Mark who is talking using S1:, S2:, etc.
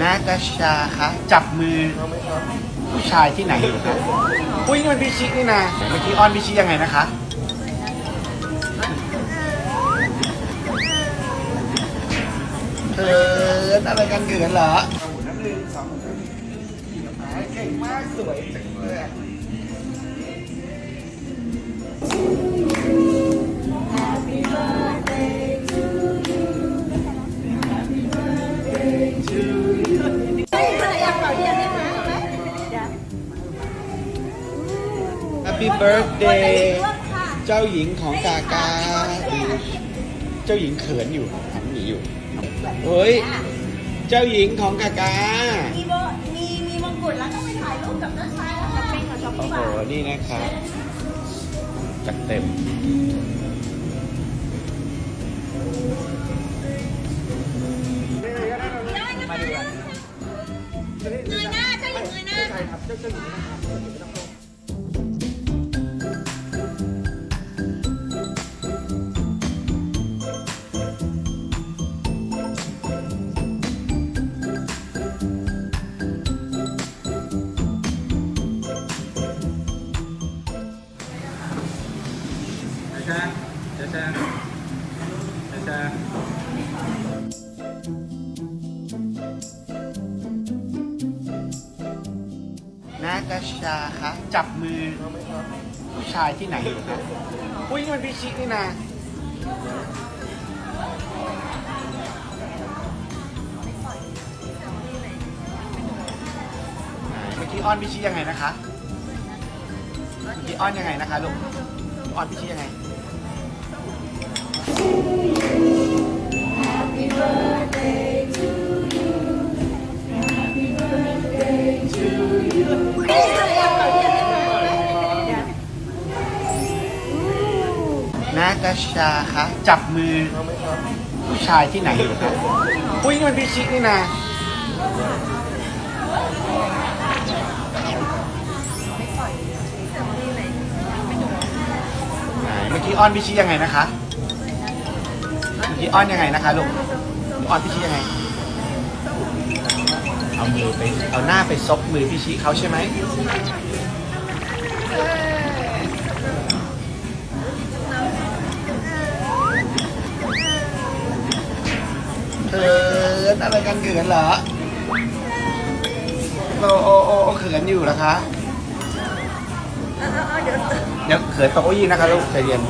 S1: นาตาชาคะจับมือผู้ชายที่ไหนอยู่ครับอุ้ยนี่มันพิชิตนี่นะเมื่อกี้ออนพิชิตยังไงนะคะเออนอะไรกันเกินเหรอหนึ่งสองสามเก่งมากสวยจังเลย Happy birthday เจ้าหญิงของกากา เจ้าหญิงเขินอยู่หันหนีอยู่ เฮ้ย เจ้าหญิงของกากา
S2: มีโบมีมีมงกุฎแล้วก็ไปถ่ายรูปกับเจ้าชายแล้วช้อปปิ้งกับช้อป
S1: โอ้
S2: ปิ้ง
S1: โห นี่นะครับ จัดเต็มมาดูกัน
S2: เงยหน้าเจ้าหญิงเงยหน้า
S1: ช้าเจ้าหญิงนะครับ
S3: ช้าช้าช้าช้า
S1: นาตาชาคะจับมือผู้ชายที่ไหนอยู่คะอุ้ยมันพิชินี่นะเมื่อกี้อ้อนพิชิยังไงนะคะ เมื่อกี้อ้อนยังไงนะคะลูก อ้อนพิชิยังไง นาตาชาคะจับมือผู้ชายที่ไหนอยู่คะอุ้ยนี่มันพิชินี่นะไหนเมื่อกี้อ้อนพิชิยังไงนะคะเมื่ อกี้อ้อนยังไงนะคะลูกอ้อนพิชิยังไง เอามือไป เอาหน้าไปซบมือพิชิเขาใช่ไหมเขินอะไรกันเขินเหรอโอ้โอ้โอ้โอ้เขินอยู่เหรอคะ เดี๋ยวเขินตกเก้าอี้นะคะลูกใจเย็น